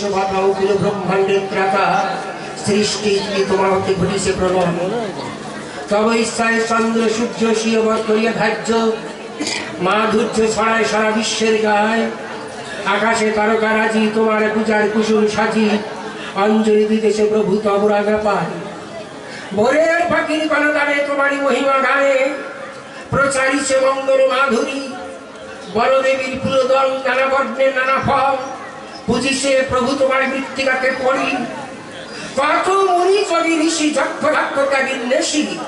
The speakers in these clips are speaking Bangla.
শোভাটা অখিল ব্রহ্মাণ্ডের ত্রাতা গায়। প্রভু তব রাগা পায় ভোরের পাখির কলতারে তোমারই মহিমা গানে প্রচারিছে মঙ্গল মাধুরী। বড়দেবীর ফুলদল নানা বর্ণের নানা ফল। বুঝিছে প্রভু তোমার মৃত্তিকাকে পড়ি। কত মুনি কবি ঋষি যক্ষ রাক্ষ ত্যাগীর নেশি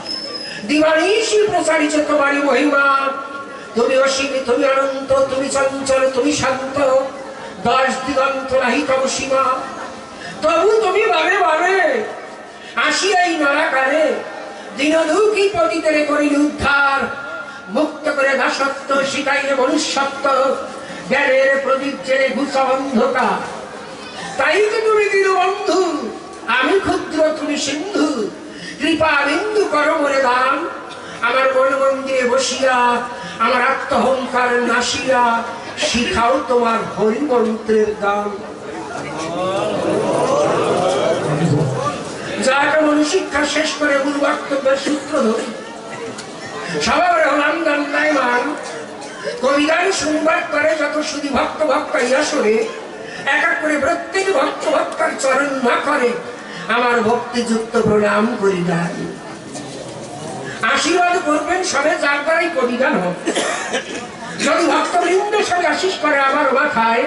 দিবানিশি প্রচারিত তোমারই মহিমা। তুমি অসীম, তুমি অনন্ত, তুমি চঞ্চল, তুমি শান্ত। দশ দিগন্ত নাহি তব সীমা। তবু তুমি বাবে বাবে আসি এই নরাকারে। দিন দুঃখী পতিতের করিল উদ্ধার। মুক্ত করে দাসত্ব, শিখাইলে মনুষ্যত্ব। জ্ঞানের প্রদীপ জেনে ঘুষ অন্ধকার তাই তো তুমি বন্ধু আমি ক্ষুদ্র তুমি সিন্ধু। কৃপা বিন্দু করো মরে দান। আমার মন মন্দিরে বসিয়া, আমার আত্মহংকার নাসিয়া, শিখাও তোমার হরিমন্ত্রের দান। কেমন শিক্ষা শেষ করে গুরু বক্তব্যের সূত্র ধরি সবার হলাম নাই মান। কবিগান সংবাদ করে যত শুধু ভক্ত ভক্ত আসরে এক এক করে প্রত্যেক ভক্ত ভক্তার চরণ না করে। আমার ভক্তিযুক্ত প্রণাম করি দেয় আশীর্বাদ করবেন সবে যার দ্বারাই কবিগান হোক। যদি ভক্তবৃন্দ সবে আশিস করে আমার মাথায়,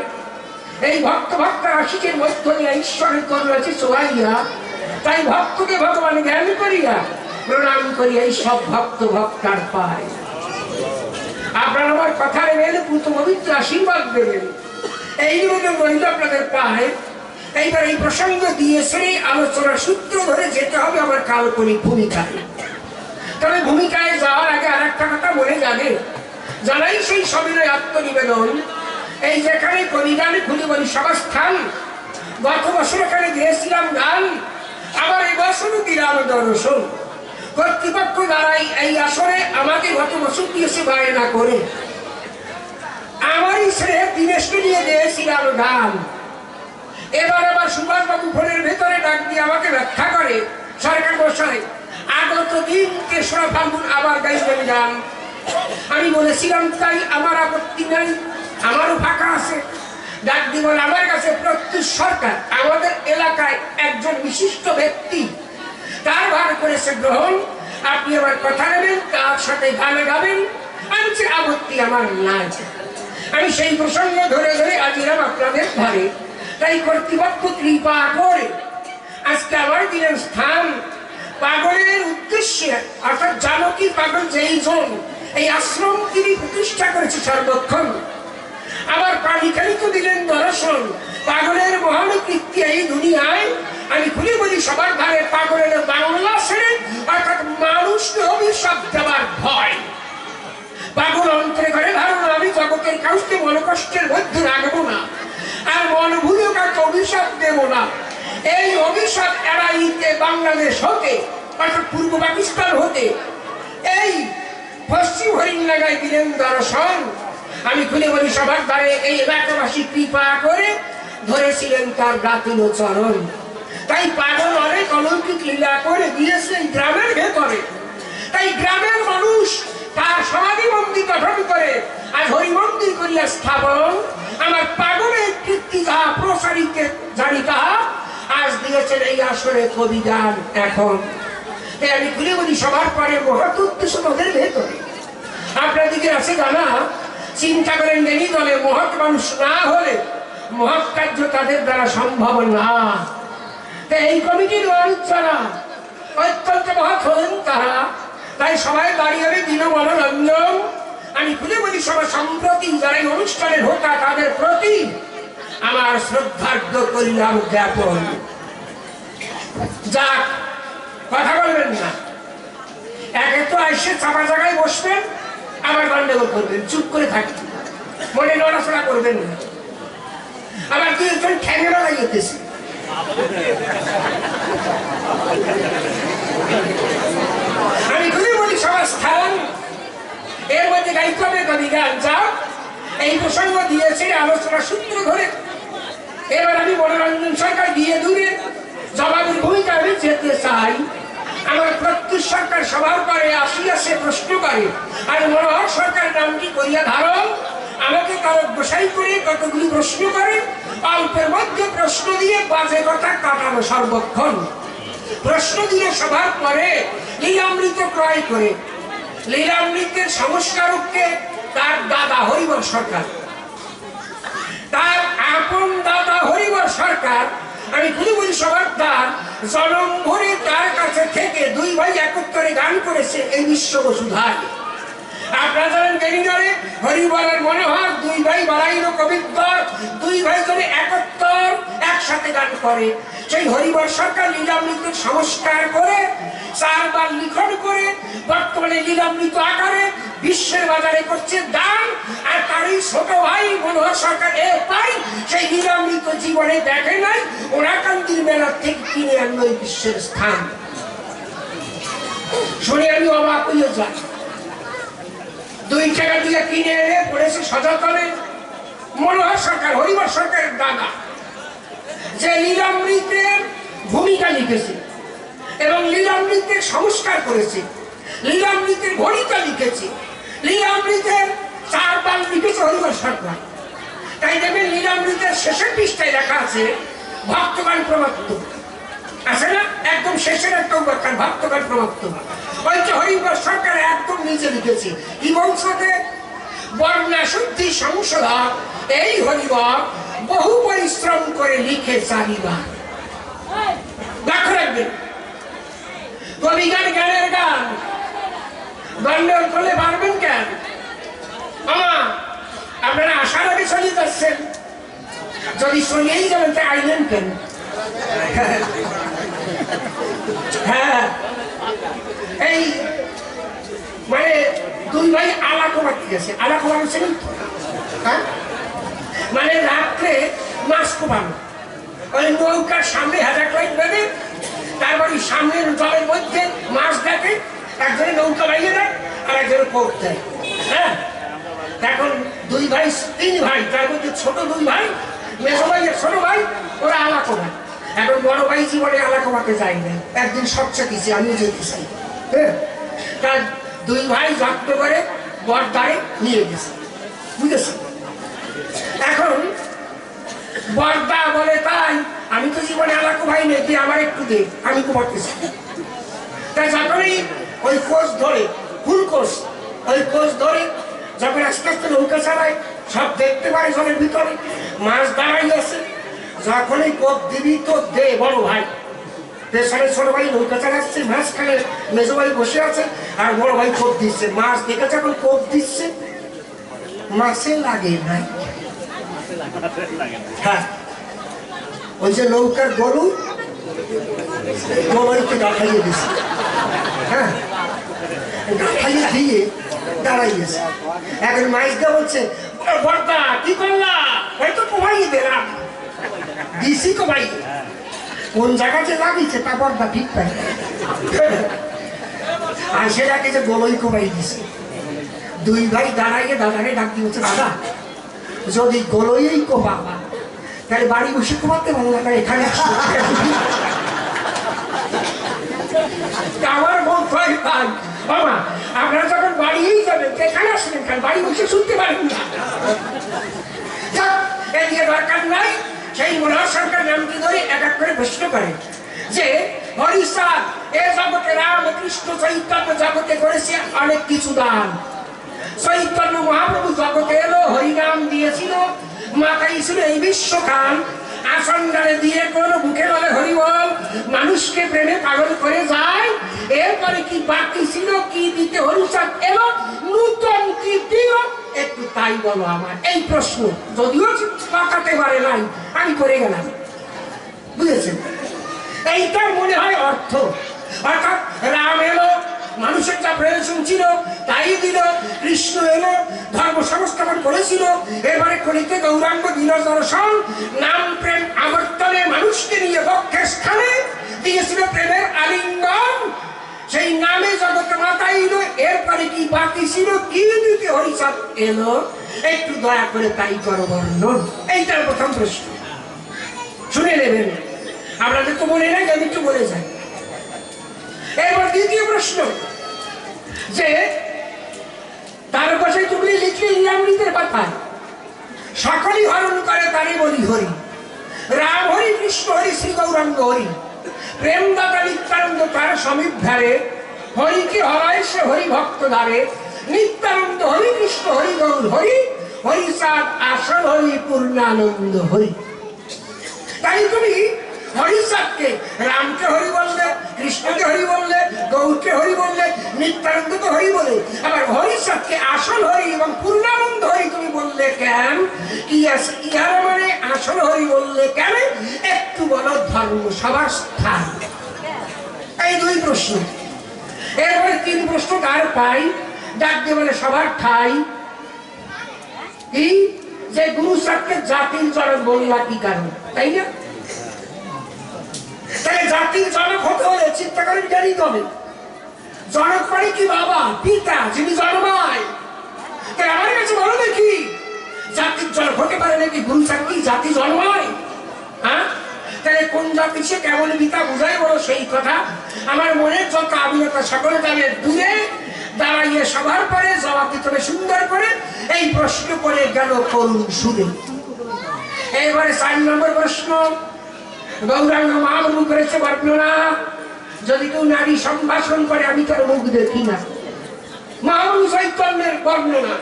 এই ভক্ত ভক্তার আশিসের মধ্য দিয়ে ঈশ্বরের করুণাছে চোয়াইয়া, তাই ভক্তকে ভগবান জ্ঞান করিয়া প্রণাম করিয়া এই সব ভক্ত ভক্তার পায়। আপনার আমার কথা নেবেন পুত পবিত্র আশীর্বাদ দেবেন। এই নিবেদন রইল আপনাদের পায়। এইবার এই প্রসঙ্গ দিয়েছে আলোচনার সূত্র ধরে যেতে হবে আমার কাল্পনিক ভূমিকায়। তবে ভূমিকায় যাওয়ার আগে আর একটা কথা মনে যাবে জানাই সেই সবিনয় আত্মনিবেদন। এই যেখানে কবিগান খুলি বলি সভাস্থান, গত বছর এখানে দিয়েছিলাম গান, আবার এই বছরও দিলাম দর্শন। কর্তৃপক্ষ দ্বারাই এই আসরে আমাকে গত বছর দিয়েছে বায়না করে। আমারই শ্রেয় দিনেশকে নিয়ে দিয়েছিলাম গান এবার আবার সুভাষবাবু ফোনের ভেতরে ডাক দিয়ে আমাকে ব্যাখ্যা করে সরকার বসায় আগত দিন তেসরা ফাল্গুন আবার গাইবেন গান। আমি বলেছিলাম, তাই আমার আপত্তি নাই, আমারও ফাঁকা আছে। ডাক দিব আমার কাছে প্রত্যুষ সরকার, আমাদের এলাকায় একজন বিশিষ্ট ব্যক্তি তার ভাগ করেছে গ্রহণ। আপনি আমার কথা নেবেন তার সাথে গানে গাবেন? আমি যে আপত্তি আমার নাই। আমি সেই প্রসঙ্গ ধরে ধরে আজিরাম আপনাদের ঘরে। তাই কর্তৃপক্ষ কৃপা করে আজকে আমার দিলেন স্থান। পাগলের উদ্দেশ্যে, অর্থাৎ জানকী পাগল যেই জন, এই আশ্রম তিনি প্রতিষ্ঠা করেছে সর্বক্ষণ। আবার প্রাণীকালী তো দিলেন দর্শন। পাগলের মহান কীর্তি এই দুনিয়ায় আমি খুলে বলি, সবার ধারে পাগলের বাংলা ছেড়ে। অর্থাৎ মানুষকে অভিশাপ দেওয়ার ভয়। পাগল অন্তরে করে ধারণা, আমি জগতের কাউকে মনকষ্টের মধ্যে রাখব না। আর মন ভুলেও কাউকে অভিশাপ দেব না। এই অভিশাপ এড়াইতে বাংলাদেশ হতে, অর্থাৎ পূর্ব পাকিস্তান হতে, এই পশ্চিম হরিণাগায় দিলেন দর্শন আমি খুলে বলি, সবার দ্বারে এই এলাকাবাসী কৃপা করে ধরেছিলেন তার গাতিল চরণ। তাই পাগল অনেক অলৌকিক লীলা করে দিয়েছে এই গ্রামের ভেতরে। তাই গ্রামের মানুষ তার সমাধি মন্দির গঠন করে আর হরি মন্দির করিয়া স্থাপন। আমার পাগলের কীর্তি তাহা প্রসারিত জানি তাহা। আজ দিয়েছেন এই আসরে কবি গান এখন। তাই আমি খুলে বলি, সবার পরে মহৎ উদ্দেশ্য তাদের ভেতরে। আপনাদিকে আছে জানা, চিন্তা করেন নেই দলে মহৎ মানুষ না হলে মহৎ কার্য তাদের দ্বারা সম্ভব না। এই কমিটির আলোচনা অত্যন্ত মহৎ হলেন তারা। তাই সবাই দাঁড়িয়ে হবে দিন মনোরঞ্জন আমি খুলে বলি সবাই সম্প্রতি যারা এই অনুষ্ঠানের হোতা, তাদের প্রতি আমার শ্রদ্ধার্ঘ করিলাম জ্ঞাপন। যাক, কথা বলবেন না। একে তো এসে চাপা জায়গায় বসবেন, আবার গন্ডগোল করবেন, চুপ করে থাকবেন। মনে নড়াচড়া করবেন না। আবার দুই একজন ঠ্যাঙেরা লাগিয়েতেছে আমি খুলে বলি সবার স্থান এর মধ্যে গাইতে হবে কবি গান যাও এই প্রসঙ্গ দিয়েছে আলোচনা সূত্র ধরে। এবার আমি মনোরঞ্জন সরকার গিয়ে দূরে। জবাবের ভূমিকা আমি যেতে চাই। আমার প্রত্যুষ সরকার সবার পরে আসিয়াছে প্রশ্ন করে, আর মনোহর সরকার নামটি করিয়া ধারণ? আমাকে তার গোসাই করে কতগুলি প্রশ্ন করে? অল্পের মধ্যে প্রশ্ন দিয়ে বাজে কথা কাটানো সর্বক্ষণ। প্রশ্ন দিয়ে সবার পরে লীলামৃত ক্রয় করে। লীলামৃতের সংস্কারককে তার দাদা হরিবর সরকার। তার আপন দাদা হরিবর সরকার, আমি সবার তার জনম ভরে তার কাছে থেকে দুই ভাই একত্রে গান করেছে এই বিশ্ব বসুধায় বিশ্বের বাজারে করছে দান আর তারই ছোট ভাই মনোহর সরকার এ পাই, সেই লীলামৃত জীবনে দেখে নাই ওরাকান্দির মেলার থেকে কিনে আনলো বিশ্বের স্থান। শুনে আমি অবাক হয়ে যাই। দুই টাকা দিয়ে কিনে এনে পড়েছে সযতনে। মনোহর সরকার, হরিবর সরকারের দাদা। যে লীলামৃতের ভূমিকা লিখেছে এবং লীলামৃতের সংস্কার করেছে লীলামৃতের ভূমিকা লিখেছে লীলামৃতের চার পাল লিখেছে হরিবর সরকার। তাই দেখবেন লীলামৃতের শেষের পৃষ্ঠায় লেখা আছে ভক্তগান প্রমাত্ম আছে না? একদম শেষের একটা ভক্তগান প্রমাত্ম যে সরকার একদম নিচে লিখেছে। কি বংশতে বর্ণা শুদ্ধি সংশোধক এই হরিবর বহু পরিশ্রম করে লিখে চারিবার লক্ষ্য রাখবেন কবি গান, গানের গান। গন্ডল করলে পারবেন কেন? আমা আপনারা আশার আগে চলিয়ে যাচ্ছেন। যদি চলিয়েই যাবেন, তা আইলেন কেন? হ্যাঁ। এই মানে দুই ভাই আলাকোবার গেছে। আলাকোবার ছিলেন তো হ্যাঁ? মানে রাত্রে মাছ কোপানো। ওই নৌকার সামনে হাজার লাইট বেঁধে তারপরে সামনের জলের মধ্যে মাছ দেখে একজনে নৌকা বাইয়ে দেয় আর একজনে কোপ দেয়। হ্যাঁ? এখন দুই ভাই, তিন ভাই, তার মধ্যে ছোট দুই ভাই, মেজো ভাই আর ছোট ভাই, ওরা আলাকো ভাই এখন বড় ভাই জীবনে আলাকোবাকে যাই না। একদিন সবচেয়ে দিছি আমিও যেতে চাই। তার দুই ভাই যত্ন করে বরদারে নিয়ে গেছে। বুঝেছি? এখন বর্দা বলে, তাই, আমি তো জীবনে আলাকো ভাই নেই, তুই আমার একটু দে, আমি কুমারতেছি তাই যখনই ওই কোষ ধরে, ফুল কোষ ওই কোষ ধরে যখন আস্তে আস্তে নৌকা চালায়, সব দেখতে পারে জলের ভিতরে, মাছ দাঁড়াই আছে যখনই কোপ দিবি, তো দে, বড় ভাই। পেছনে ছোট ভাই নৌকা চালাচ্ছে মাছ খালে মেজো ভাই বসে আছে, আর বড় ভাই কোপ দিচ্ছে। মাছ দেখে যখন কোপ দিচ্ছে, মাছে লাগে নাই। হ্যাঁ। ওই যে নৌকার গরু, গরুকে গাঠাইয়ে দিছে। হ্যাঁ। গাঠাইয়ে দিয়ে দাঁড়াইয়েছে এখন মাইসটা বলছে "ও বর্দা কি করলা? হয়তো কমাইয়ে দিলাম দিছি কমাই কোন জায়গাতে লাগিয়েছে, তা বর্দা ঠিক পাই আর সেটাকে যে গোলই কমাই দিছে। দুই ভাই দাঁড়াইয়ে দাদাকে ডাক দিয়ে বলছে দাদা, যদি গলইই কোপাবা তাহলে বাড়ি বসে কোপাতে ভালো লাগে এখানে আমার মন বাবা আপনারা যখন বাড়িই যাবেন এখানে আসবেন বাড়ি বসে শুনতে পারেন না। এদিকে দরকার নাই। সেই মনোহর সরকার নামটি ধরে এক এক করে প্রশ্ন করে। যে হরিষা এ জগতে রামকৃষ্ণ চৈতন্য জগতে করেছে অনেক কিছু দান। চৈতন্য মহাপ্রভু জগতে এলো, হরিনাম দিয়েছিল। মাথায় ছিল এই বিশ্বকাল আসনগারে দিয়ে কোন মুখে বলে হরিবল মানুষকে প্রেমে পাগল করে যায়। এরপরে কি বাকি ছিল? কি দিতে হরিচাঁদ এলো? নূতন কি দিল? একটু তাই বলো আমার এই প্রশ্ন, যদিও পাকাতে পারে নাই, আমি করে গেলাম। বুঝেছেন? এইটার মনে হয় অর্থ। অর্থাৎ রাম এলো, মানুষের যা প্রয়োজন ছিল তাই দিল, কৃষ্ণ এলো, ধর্ম সংস্থাপন করেছিল। এবারে কলিতে গৌরাঙ্গ দিল দর্শন, নাম প্রেম আবর্তনে মানুষকে নিয়ে বক্ষের স্থানে দিয়েছিল প্রেমের আলিঙ্গন। সেই নামে জগতে মাতাই এলো, এরপরে কি বাকি ছিল? কি দিতে হরিচাঁদ এলো? একটু দয়া করে তাই করো বর্ণন। এইটার প্রথম প্রশ্ন। শুনে নেবেন। আপনাদের তো মনে নাই, আমি একটু বলে যাই। এবার দ্বিতীয় প্রশ্ন। যে তার পাশে তুমি লিখলে ইরামৃতের পাতায় সকলই হরণ করে তারই বলি হরি। রাম হরি, কৃষ্ণ হরি, শ্রী গৌরাঙ্গ হরি। প্রেমদাতা নিত্যানন্দ তার সমীপ ধারে হরিকে হরায় সে হরি ভক্ত ধারে নিত্যানন্দ হরি, কৃষ্ণ হরি, গৌর হরি হরি সাত আসল হরি, পূর্ণানন্দ হরি। তাই তুমি হরিচাঁদকে রামকে হরি বললে, কৃষ্ণকে হরি বললে, গৌরকে হরি বললে, নিত্যানন্দকে হরি বলে। আবার হরিচাঁদকে আসল হরি এবং পূর্ণানন্দ হরি তুমি বললে কেন? ইহার মানে আসল হরি বললে কেন? একটু বলো ধর্ম সবার স্থান। এই দুই প্রশ্ন। এরপরে তিন প্রশ্ন কার পাই? ডাক দিয়ে বলে সবার ঠাই। যে গুরু সাহেবকে জাতির জনক বললা কি কারণ? তাই না? তাহলে জাতির জনক হতে হলে চিন্তা করেন জানিতে হবে। জনক মানে কি বাবা? পিতা, যিনি জন্মায়। তাই আমার কাছে বলো দেখি জাতির জনক হতে পারে নাকি গুরু সাহেব জাতি জন্মায়? হ্যাঁ? তাহলে কোন জাতি সে কেমন পিতা বুঝাই বলো সেই কথা? আমার মনের যত আবিরতা সকল দামের দূরে দাঁড়াইয়ে সবার পরে, জবাব দিতে হবে সুন্দর করে। এই প্রশ্ন করে গেল করুন সুরে এবারে চার নম্বর প্রশ্ন। গৌরাঙ্গ মহাপ্রভু করেছে বর্ণনা যদি কেউ নারী সম্ভাষণ করে, আমি তার মুখ দেখি না। মহাপ্রভু চৈতন্যের বর্ণনা।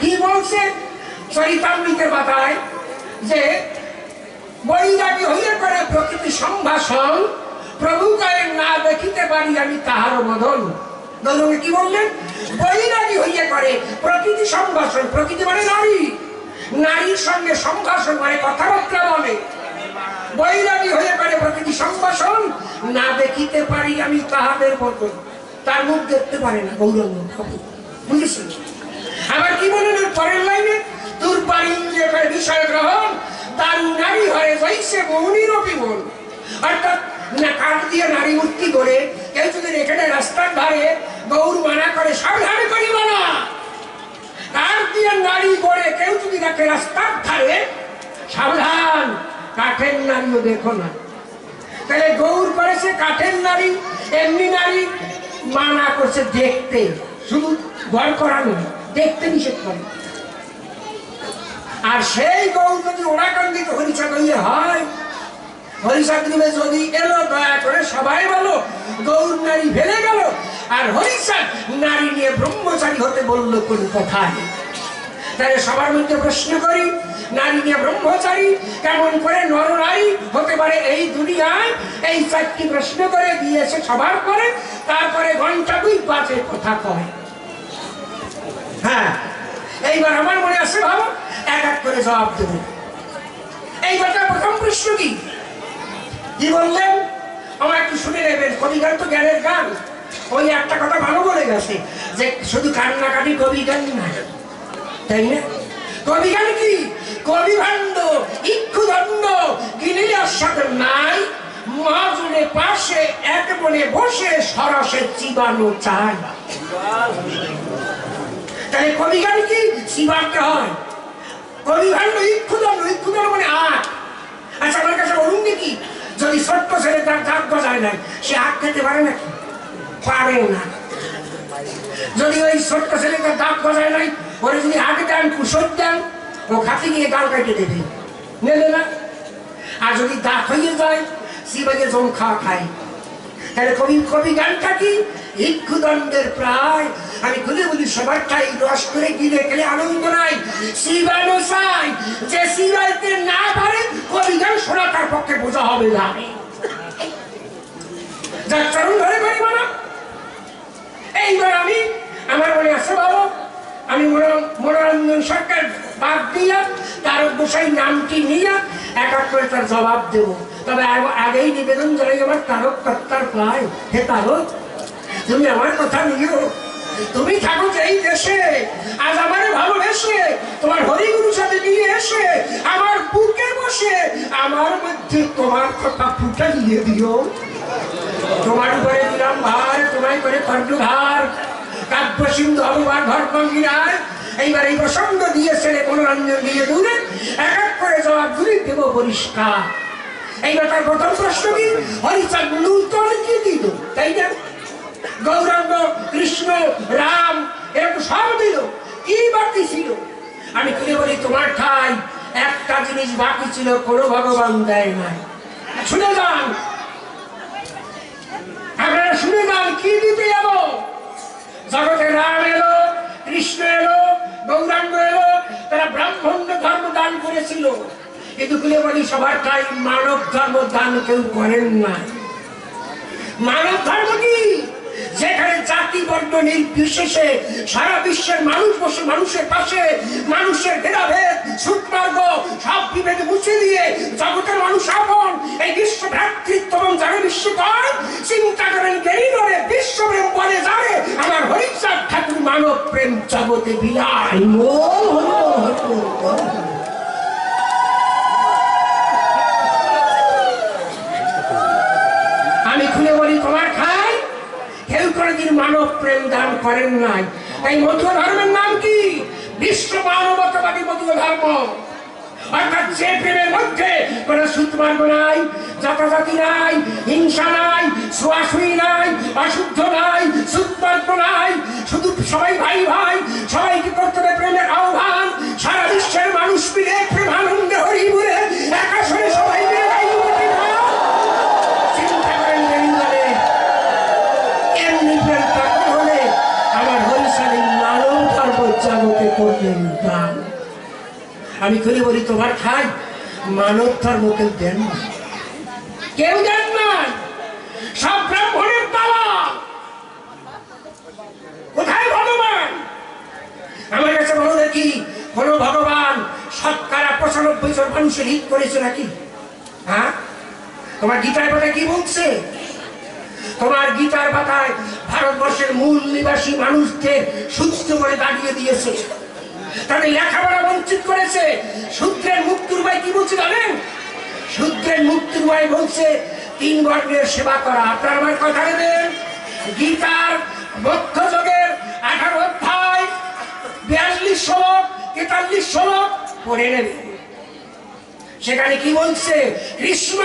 কি বলছে? চরিতামৃতে বাতায় যে, বৈরাগী হইয়া করে প্রকৃতি সম্ভাষণ প্রভু কয়ে না দেখিতে পারি আমি তাহার মদন। গৌরঙ্গ কি বললেন? বৈরাগী হইয়া করে প্রকৃতি সম্ভাষণ। প্রকৃতি মানে নারী। নারীর সঙ্গে সম্ভাষণ মানে কথাবার্তা বলে। বৈরাগী হয়ে পারে প্রকৃতি সম্ভাষণ, না দেখিতে পারি আমি তাহাদের মতো। তার মুখ দেখতে পারে না গৌরঙ্গ বুঝেছেন? আবার কি বলেন পরের লাইনে? তোর পারি বিষয় গ্রহণ তার নারী হয়ে যাইছে মৌনির অভিমন। অর্থাৎ না কাঠ দিয়ে নারী মূর্তি করে কেউ যদি এখানে রাস্তার ধারে গৌর মানা করে সাবধান করিব না। কাঠ দিয়ে নারী করে কেউ যদি রাখে রাস্তার ধারে, সাবধান। কাঠের নারীও দেখো না। তাহলে গৌর করেছে কাঠের নারী এমনি নারী মানা করছে দেখতে। শুধু ঘর করানো দেখতে নিষেধ করে। আর সেই গৌর যদি ওরাকান্দিত হরিচাঁদ হইয়ে হয়, হরিচাঁদ দিবে যদি এলো, দয়া করে সবাই বলো, গৌর নারী ফেলে গেল, আর হরিচাঁদ নারী নিয়ে ব্রহ্মচারী হতে বলল কোন কথায়। তাহলে সবার মধ্যে প্রশ্ন করি নারী নিয়ে ব্রহ্মচারী, কেমন করে নর নারী হতে পারে এই দুনিয়ায়? এই চারটি প্রশ্ন করে দিয়েছে সবার পরে, তারপরে ঘণ্টা দুই পাঁচে কথা কয়। হ্যাঁ এইবার আমার মনে আছে ভাবো এক এক করে জবাব দেব। এইবার তার প্রথম প্রশ্ন কি? কি বললেন? আমার একটু শুনে নেবেন কবি গান তো জ্ঞানের গান। ওই একটা কথা ভালো বলে গেছে, যে শুধু কান্নাকাটি কবি গান না তাই না? কবি গান কি? কবি ভাণ্ড ইক্ষু দণ্ড গিলিয়ার সাথে নাই। মহাজনে পাশে এক মনে বসে সরসে চিবানো চায় তাহলে কবি গান কি? শিবানতে হয়? কবি ভাণ্ড ইক্ষু দণ্ড ইক্ষু দণ্ড মানে আট আচ্ছা আমার কাছে বলুন দেখি যদি ছোট্ট ছেলে তার দাঁত গজায় নাই, সে আখ খেতে পারে নাকি? পারে না। যদি ওই ছোট্ট ছেলেটার দাঁত গজায় নাই ওরে যদি আগে দেন কুসর দেন ও খাতে গিয়ে গাল কাটে দেবে। নেবে না। আর যদি দাঁত হয়ে যায় শিবাকে জম খাওয়া খায়। তাহলে কবি কবি গানটা কি? ইক্ষুদণ্ডের প্রায়। আমি খুলে বলি, সবারটাই রস করে গিলে গেলে আনন্দ নাই। শিবানো চাই যে শিবাইতে না পারে, কবি গান শোনা তার পক্ষে বোঝা হবে না। যার চরণ ধরে করি না এইবার আমি, আমার মনে আছে, বাবা আমি মনো- মনোরঞ্জন সরকার বাদ দিয়া তার গোসাই নামটি নিয়ে এক এক করে তার জবাব দেব। তবে আগেই নিবেদন জানাই আমার তারক কর্তার প্রায় হে তারক, তুমি আমার কথা নিও। তুমি থাকো এই দেশে, আজ আমার ভালোবেসে, তোমার হরিগুরুর সাথে নিয়ে এসে, আমার বুকে বসে, আমার মধ্যে তোমার কথা ফুটাইয়ে দিও। তোমার উপরে দিলাম ভার, তোমায় করে কর্ণধার। কাব্য সিন্ধু ভগবান ভরভঙ্গিরায় এইবার এই প্রসঙ্গ দিয়েছে রে মনোরঞ্জন দিয়ে দূরে এক এক করে জবাব দূরে দেব পরিষ্কার। এইবার তার প্রথম প্রশ্ন কি? হরিচাঁদ নূতন কি দিল? তাই না? গৌরাঙ্গ, কৃষ্ণ, রাম, এরকম সব দিল। কি বাকি ছিল? আমি তুলে বলি, তোমার ঠাই, একটা জিনিস বাকি ছিল, কোনো ভগবান দেয় নাই। শুনে যান। আপনারা শুনে যান, কি দিতে যাব? জগতে রাম এলো, কৃষ্ণ এলো, গৌরাঙ্গ এলো, তারা ব্রাহ্মণ্য ধর্ম দান করেছিল। কিন্তু খুলে বলি, সবার তাই মানব ধর্ম দান কেউ করেন না মানব ধর্ম কি? যেখানে জাতি বর্ণ নির্বিশেষে সারা বিশ্বের মানুষ বসে মানুষের পাশে, মানুষের ভেদাভেদ সুটমার্গ সব বিভেদ মুছে দিয়ে জগতের মানুষ আপন। এই বিশ্ব ভ্রাতৃত্ব এবং যারা বিশ্বকর চিন্তা করেন জ্ঞানী করে বিশ্বপ্রেম বলে যারে, আমার হরিচাঁদ ঠাকুর মানব প্রেম জগতে বিলায় বল হরি বল হরি বল, বল। আমি খুলে বলি তোমার খাই মানব প্রেম দান করেন নাই। এই মধুর ধর্মের নাম কি? বিশ্ব মানবতাবাদী মধুর ধর্ম। অর্থাৎ যে প্রেমের মধ্যে কোনো নাই হিংসা নাই নাই, অশুদ্ধ নাই তোমার খাই। মানব ধর্ম কেউ দেন না কেউ দেন না সব ব্রাহ্মণের তালা কোথায় ভগবান? আমার কাছে বলো দেখি কোন ভগবান শতকরা পঁচানব্বই জন মানুষের হিত করেছে নাকি? হ্যাঁ? তোমার গীতার কথা কি বলছে? তোমার গীতার পাতায় ভারতবর্ষের মূল নিবাসী মানুষদের সুস্থ করে দাঁড়িয়ে দিয়েছে। তাদের লেখাপড়া বঞ্চিত করেছে। সূত্রের মুক্তির উপায় কি বলছে জানেন? সূত্রের মুক্তির উপায় বলছে, তিন বর্গের সেবা করা। আপনার আমার কথা নেবেন? গীতার আঠারো অধ্যায়, বিয়াল্লিশ শ্লোক, তেতাল্লিশ শ্লোক পড়ে সেখানে কি বলছে? কৃষ্ণ,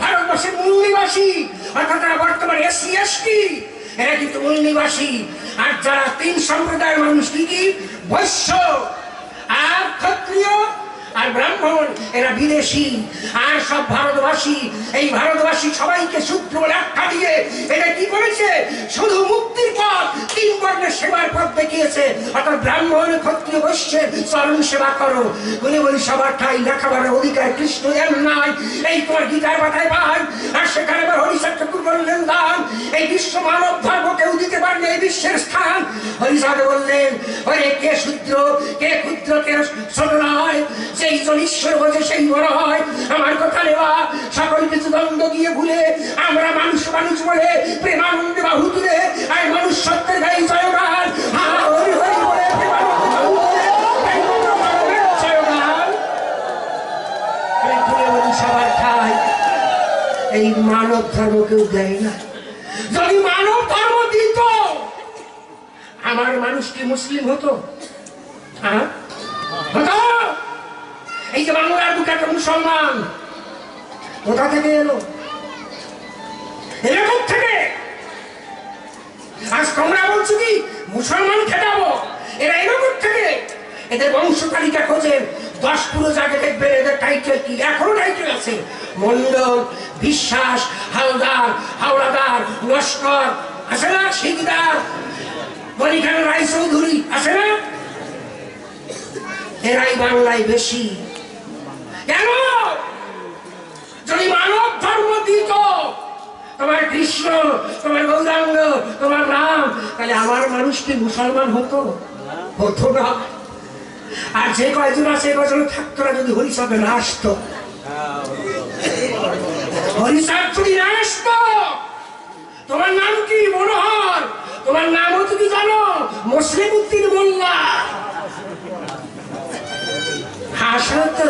ভারতবর্ষের মূল নিবাসী অর্থাৎ বর্তমানে এসসি, এসটি, এরা কিন্তু মূল নিবাসী আর যারা তিন সম্প্রদায়ের মানুষ, কি কি? বৈশ্য আর ক্ষত্রিয় আর ব্রাহ্মণ, এরা বিদেশি। আর সব ভারতবাসী, এই ভারতবাসী সবাইকে সূত্র বলে আখ্যা দিয়ে এটা কি করেছে? শুধু মুক্তির পথ, তিন বর্ণের সেবার পথ দেখিয়েছে। অর্থাৎ ব্রাহ্মণ, ক্ষত্রিয়, বৈশ্যের চরণ সেবা করো। বলে বলি, সবার ঠাই লেখাপড়ার অধিকার কৃষ্ণ দেন নাই। এই তোমার গীতার মাথায় পাই আর সেখানে আবার হরিচাঁদ ঠাকুর বললেন, দান। এই বিশ্ব মানব ধর্ম কেউ দিতে পারবে এই বিশ্বের স্থান। হরিচাঁদ বললেন, ওরে কে শূদ্র, কে ক্ষুদ্র, কে ছোট নয় সেই জন ঈশ্বর বোঝে সেই বড় হয়। আমার কথা নেওয়া, সকল কিছু দ্বন্দ্ব গিয়ে ভুলে, আমরা মানুষ মানুষ বলে, প্রেমানন্দে বাহু তুলে, আর মানুষ সত্যের গাই জয়গান। এই মানব ধর্ম কেউ দেয় না। যদি মানব ধর্ম দিত, আমার মানুষ কি মুসলিম হতো? হ্যাঁ? হতো? এই যে বাংলার একটা মুসলমান। কোথা থেকে এলো? এরকম থেকে? আজ তোমরা বলছো কি, মুসলমান খেটাবো? এরা এরকম থেকে? এদের বংশ তালিকা খোঁজেন দশ পুরো জায়গা দেখবেন এদের টাইটেল কি? এখনও টাইটেল আছে। মন্ডল, বিশ্বাস হাওদার হাওড়াদার লস্কর আছে না? শিকদার বলিখান রায় চৌধুরী আছে না? এরাই বাংলায় বেশি। কেন? যদি মানব ধর্ম দিত, তোমার কৃষ্ণ, তোমার গৌরাঙ্গ, তোমার রাম, তাহলে আমার মানুষ মুসলমান হতো হতো না। আর যে কয়জন আছে কয়জন থাকতো না যদি হরিসাবে না আসতো? হরিসাব যদি না আসতো, তোমার নাম কি মনোহর? তোমার নাম হতো কি জানো? মুসলিম উদ্দিন মোল্লা। হাসলো তো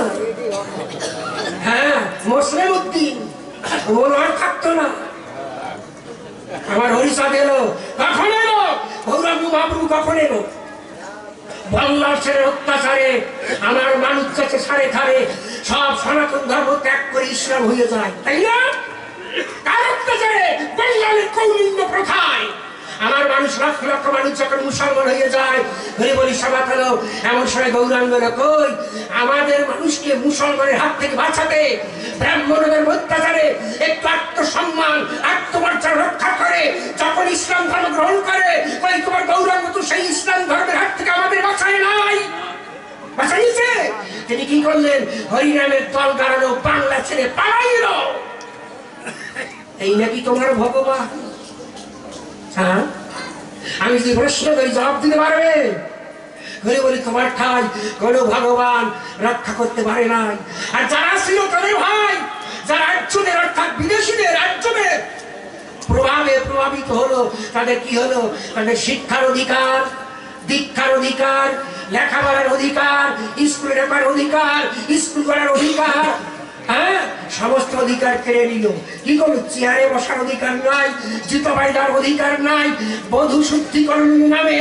হ্যাঁ মুসলিম উদ্দিন। মনোহর থাকতো না। আমার হরিচাঁদ এলো, কখন এলো? গৌরাঙ্গ মহাপ্রভু কখন এলো? আমার মানুষ কাছে সারে ধারে, সব সনাতন ধর্ম ত্যাগ করে ইসলাম হয়ে যায়, তাই না? কার অত্যাচারে? বেঙ্গলের কৌলিন্য প্রথায়। আমার মানুষ লক্ষ লক্ষ মানুষ যখন মুসলমান হয়ে যায় ঘুরে বলি সভা হলো এমন সময় গৌরাঙ্গ কই? আমাদের মানুষকে মুসলমানের হাত থেকে বাঁচাতে, ব্রাহ্মণদের অত্যাচারে একটু আত্মসম্মান আত্মমর্যাদা রক্ষা করে, যখন ইসলাম ধর্ম গ্রহণ করে, কই তোমার গৌরাঙ্গ তো সেই ইসলাম ধর্মের হাত থেকে আমাদের বাঁচায় নাই। বাঁচাইছে তিনি কি করলেন? হরিনামের দল গাড়ানো বাংলা ছেড়ে পালাইল। এই নাকি তোমার ভগবান? হ্যাঁ? আমি যদি প্রশ্ন করি জবাব দিতে পারবে? ঘুরে বলি তোমার ঠাই, কোন ভগবান রক্ষা করতে পারে নাই। আর যারা ছিল তাদের ভাই, যারা রাজ্যদের অর্থাৎ বিদেশিদের রাজ্যদের প্রভাবে প্রভাবিত হলো, তাদের কি হলো? তাদের শিক্ষার অধিকার, দীক্ষার অধিকার, লেখাপড়ার অধিকার, স্কুলে ঢোকার অধিকার, স্কুল করার অধিকার হ্যাঁ? সমস্ত অধিকার কেড়ে নিল। কি করল? চেয়ারে বসার অধিকার নাই, জুতো বাইদার অধিকার নাই, বধূ শুদ্ধিকরণ নামে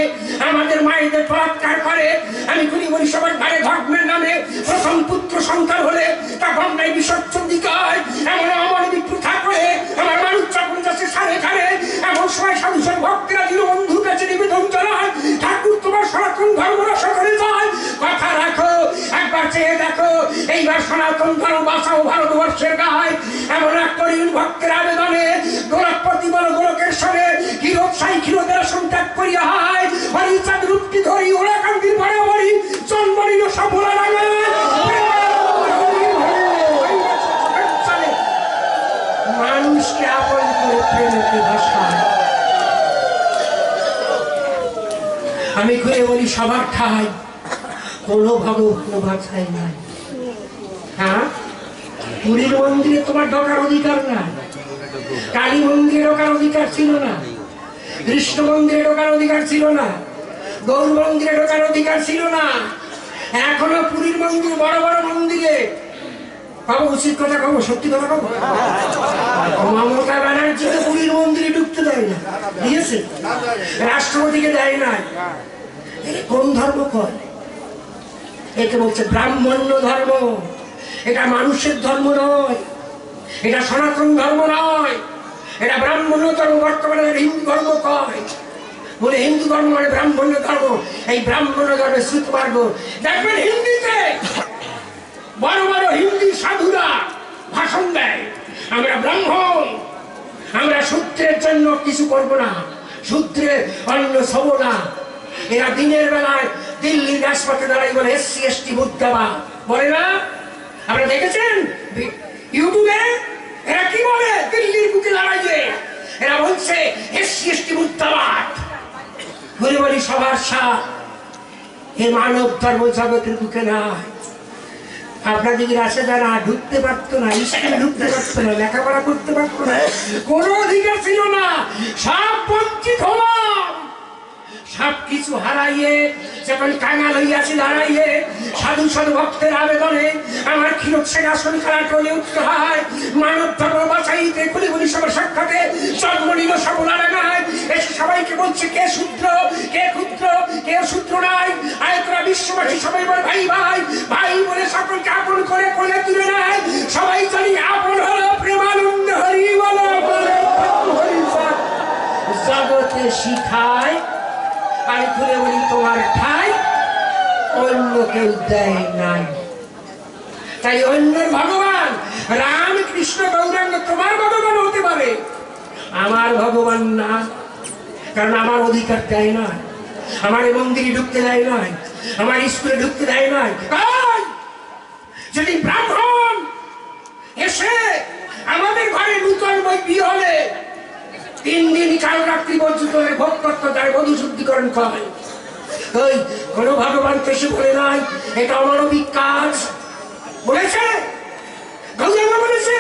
আমাদের মায়েদের বলাৎকার করে। আমি কুড়ি বলি, সবার ঘরে ধর্মের নামে প্রথম পুত্র সন্তান হলে তা গঙ্গায় বিসর্জন দিতে হয়। এমন আমার প্রথা করে আমার মানুষ যখন যাচ্ছে সাড়ে ঘরে এমন সময় সাধু সাধু ভক্তরা দিল বন্ধুর কাছে নিবেদন জানায়, ঠাকুর, তোমার সনাতন ধর্ম রসা করে যায়। কথা একবার চেয়ে দেখো, এইবার সনাতন ধর্ম বাঁচাও ভারতবর্ষের গায়ে। এমন এক তরুণ ভক্তের আবেদনে গোলকপতি বল গোলকের হিরোপ সাই ক্ষীরোদের সন্ত্যাগ করিয়া হয়। হরিচাঁদ রূপটি ধরি ওরা কান্দির বরাবরই জন্মনিল সফল মানুষকে আপন করে প্রেমকে ভাষায়। আমি ঘুরে বলি সবার ঠাই। কোনো ভগবান ভাষায় নাই। হ্যাঁ? পুরীর মন্দিরে তোমার ঢোকার অধিকার নাই। কালী মন্দিরে ঢোকার অধিকার ছিল না। কৃষ্ণ মন্দিরে ঢোকার অধিকার ছিল না। গৌর মন্দিরে ঢোকার অধিকার ছিল না। এখনও পুরীর মন্দির, বড় বড় মন্দিরে। বাবু, উচিত কথা কব সত্যি কথা কব মমতা ব্যানার্জি তো পুরীর মন্দিরে ঢুকতে দেয় না। দিয়েছে। রাষ্ট্রপতিকে দেয় না কোন ধর্ম কয়? একে বলছে ব্রাহ্মণ্য ধর্ম। এটা মানুষের ধর্ম নয়। এটা সনাতন ধর্ম নয়। এটা ব্রাহ্মণ্য ধর্ম বর্তমানে হিন্দু ধর্ম কয়? বলে হিন্দু ধর্ম মানে ব্রাহ্মণ্য ধর্ম। এই ব্রাহ্মণ্য ধর্মের শ্রুতমার্গ দেখবেন হিন্দিতে বড় বড় হিন্দি সাধুরা ভাষণ দেয়। আমরা ব্রাহ্মণ, আমরা সূত্রের জন্য কিছু করব না। সূত্রে অন্য সব না। এরা দিনের বেলায় দিল্লির রাজপথে দাঁড়াই বলে এসসি, এসটি মুদ্রাবা বলে না? আপনারা দেখেছেন? ইউটিউবে এরা কি বলে? দিল্লির বুকে দাঁড়াইয়ে এরা বলছে, এসসি, এসটি মুদ্রাবাদ বলে বলি সবার সাথ এ মানব ধর্ম জগতের বুকে নাই। যদি আসে যারা ঢুকতে পারতো না স্কুলে ঢুকতে পারতো না, লেখাপড়া করতে পারতো না, কোনো অধিকার ছিল না। সব বঞ্চিত হলাম। সব কিছু হারাইয়ে যখন কাঙাল হইয়াছি দাঁড়াইয়ে সাধু সাধু ভক্তের আবেদনে আমার ক্ষীরক সেনাসন খেলা টলে উঠতে হয়। মানব ধর্ম বাঁচাইতে খুলি বলি সবার সাক্ষাতে জন্ম নিল সফল আরাগায় এসে সবাইকে বলছে, কে সূত্র কে ক্ষুদ্র, কে সূত্র নাই? আয়তরা বিশ্ববাসী, সবাই বলে, ভাই ভাই ভাই বলে সকলকে আপন করে কোলে তুলে নেয়। সবাই জানি আপন হলো প্রেমানন্দ হরি বল। জগতে শিখায় আমি খুলে বলি, তোমার ঠাই অন্য কেউ দেয় নাই। তাই অন্য ভগবান রাম কৃষ্ণ গৌরাঙ্গ তোমার ভগবান হতে পারে। আমার ভগবান না, কারণ আমার অধিকার দেয় না। আমার মন্দিরে ঢুকতে দেয় নাই আমার স্কুলে ঢুকতে দেয় নাই যদি ব্রাহ্মণ এসে আমাদের ঘরে নূতন বই বিয়ে হলে তিন দিন কাল রাত্রি পর্যন্ত ভোগ করতে তার মধু শুদ্ধিকরণ করে ওই, কোন ভগবান কেসে বলে নাই, এটা অমানবিক কাজ। বলেছে? বলেছে?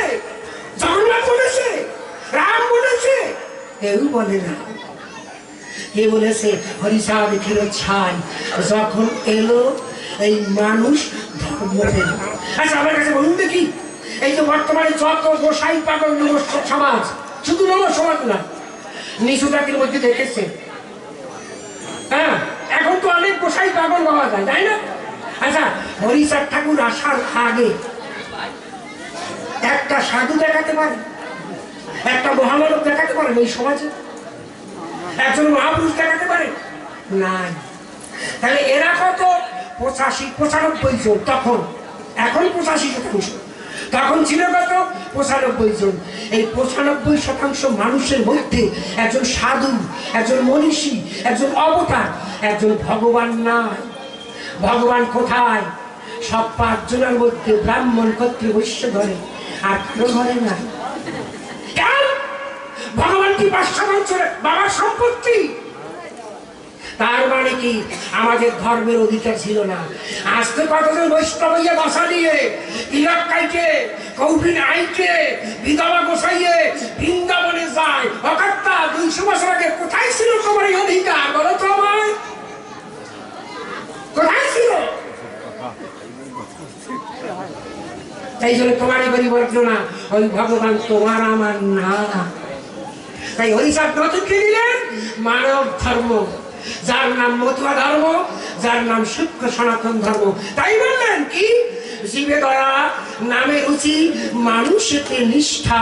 জগন্নাথ বলেছে? রাম বলেছে? কেউ বলে না। কে বলেছে? হরিচাঁদ ফেরত ছাই, যখন এলো, এই মানুষ ধর্ম পেল আচ্ছা আমার কাছে বলুন দেখি, এই যে বর্তমানে যত গোসাই পাগল নমস্ক সমাজ, শুধু নম সমাজ না নিচু জাতির মধ্যে দেখেছে? হ্যাঁ এখন তো অনেক গোসাই পাগল পাওয়া যায়, তাই না? আচ্ছা হরিচাঁদ ঠাকুর আসার আগে একটা সাধু দেখাতে পারে? একটা মহামানব দেখাতে পারেন এই সমাজে? একজন মহাপুরুষ দেখাতে পারে? নাই। তাহলে এরা কত? পঁচাশি, পঁচানব্বই জন তখন। এখন পঁচাশি শতাংশ। তখন ছিল কত? পঁচানব্বই জন। এই পঁচানব্বই শতাংশ মানুষের মধ্যে একজন সাধু, একজন মনীষী, একজন অবতার, একজন ভগবান নাই। ভগবান কোথায়? সব পাঁচজনের মধ্যে ব্রাহ্মণ, ক্ষত্রিয় বৈশ্য ধরে আর কারও নাই। কেন? ভগবান কি বাবার সম্পত্তি? তার মানে কি? আমাদের ধর্মের অধিকার ছিল না। আজ তো কতজন বৈষ্ণব হইয়া বসা দিয়ে কাইকে কৌপিন আইকে বিধবা গোসাইয়ে বৃন্দাবনে যায়। অকাত্তা দুইশো বছর আগে কোথায় ছিল তোমার এই অধিকার? বলো তো আমায়। কোথায় ছিল? তাই জন্য তোমার এই পরিবর্তনা ওই ভগবান তোমার আমার না তাই হরিচাঁদ নতুনকে দিলেন মানব ধর্ম। যার নাম মতুয়া ধর্ম, যার নাম শুক্র সনাতন ধর্ম। তাই বললেন কি? জীবে দয়া, নামে রুচি, মানুষেতে নিষ্ঠা,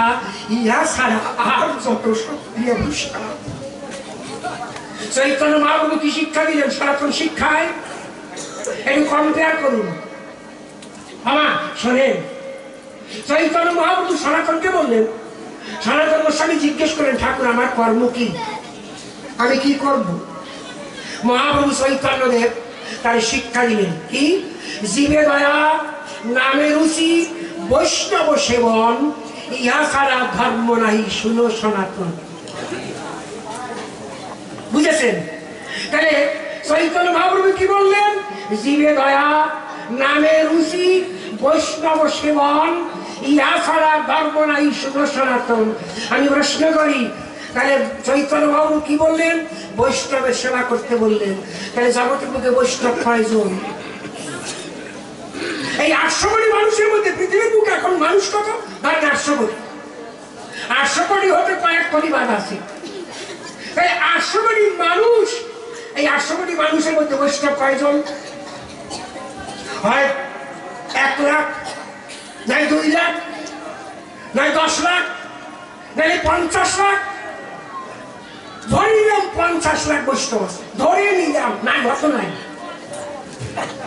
ইহা ছাড়া আর যত সক্রিয় চৈতন্য মহাপ্রভু কি শিক্ষা দিলেন সনাতন শিক্ষায়। একটু কম্পেয়ার করুন। আমা শোনেন। চৈতন্য মহাপ্রভু সনাতনকে বললেন। সনাতন গোস্বামী জিজ্ঞেস করেন ঠাকুর, আমার কর্ম কি? আমি কি করব? মহাপ্রভু চৈতন্য দেব তার শিক্ষা দিলেন কি? জীবে দয়া নামে রুচি, বৈষ্ণব সেবন, ইহা ছাড়া ধর্ম নাহি শুনো সনাতন। বুঝেছেন? তাহলে চৈতন্য মহাপ্রভু কি বললেন? জীবে দয়া নামে রুচি, বৈষ্ণব সেবন, ইহা ছাড়া ধর্ম নাই শুধু সনাতন। আমি প্রশ্ন করি তাহলে চৈতন্য বাবু কি বললেন? বৈষ্ণবের সেবা করতে বললেন। তাহলে জগতের মুখে বৈষ্ণব কয়জন এই আটশো কোটি মানুষের মধ্যে পৃথিবীর বুকে এখন মানুষ কত? ধরেন আটশো কোটি। আটশো কোটি হতে কয়েক কোটি বাদ আছে। এই আটশো কোটি মানুষ, এই আটশো কোটি মানুষের মধ্যে বৈষ্ণব কয়জন? হয় এক লাখ, নাই দুই লাখ, নাই দশ লাখ, নাই পঞ্চাশ লাখ ধরে নিলাম পঞ্চাশ লাখ বৈষ্ণব আছে। ধরে নিলাম, নাই, অত নাই।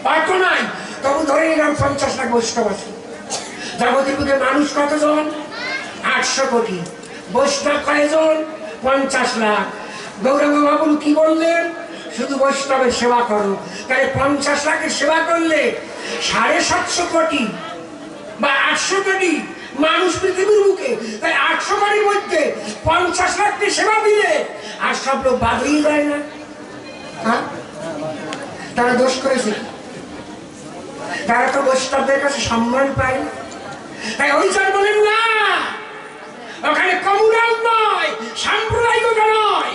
অত নাই। তবু ধরে নিলাম পঞ্চাশ লাখ বৈষ্ণব আছে। জগতের মানুষ কতজন? আটশো কোটি। বৈষ্ণব কয়জন? পঞ্চাশ লাখ। গৌরব বাবু কি বললেন? শুধু বৈষ্ণবের সেবা করো। তাহলে পঞ্চাশ লাখের সেবা করলে সাড়ে সাতশো কোটি বা আটশো কোটি মানুষ পৃথিবীর মুখে তাই আটশো কোটির মধ্যে পঞ্চাশ লাখকে সেবা দিলে আর সব লোক বাদই যায় না। হ্যাঁ? তারা দোষ করেছে। তারা তো বৈষ্ণবদের কাছে সম্মান পায় না। তাই ওই চার বলেন, না, ওখানে কমুনাল নয়, সাম্প্রদায়িকতা নয়।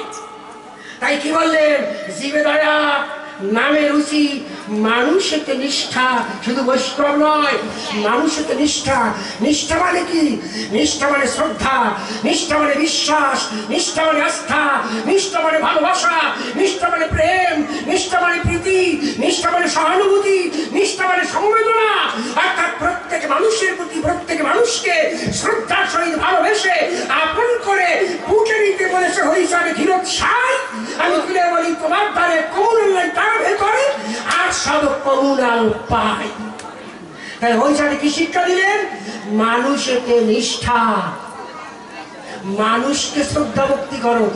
তাই কি বললেন? জীবে দয়া নামে রুচি, মানুষেতে নিষ্ঠা, শুধু বৈষ্ণব নয়, মানুষেতে নিষ্ঠা। নিষ্ঠা মানে কি? নিষ্ঠা মানে শ্রদ্ধা, নিষ্ঠা মানে বিশ্বাস, নিষ্ঠা মানে আস্থা, নিষ্ঠা মানে ভালোবাসা, নিষ্ঠা মানে প্রেম, নিষ্ঠা মানে প্রীতি, নিষ্ঠা মানে সহানুভূতি, নিষ্ঠা মানে সমবেদনা অর্থাৎ প্রত্যেক মানুষের প্রতি প্রত্যেক মানুষকে শ্রদ্ধার সহিত ভালোবেসে আপন করে বুকে নিতে বলেছে হরিচারে ধীরত সাই আমি ফিরে বলি, তোমার দ্বারে তার ভেতরে আর সব কমুনাল পাই তাই সাথে কি শিক্ষা দিলেন? মানুষকে নিষ্ঠা, মানুষকে শ্রদ্ধা ভক্তি করো।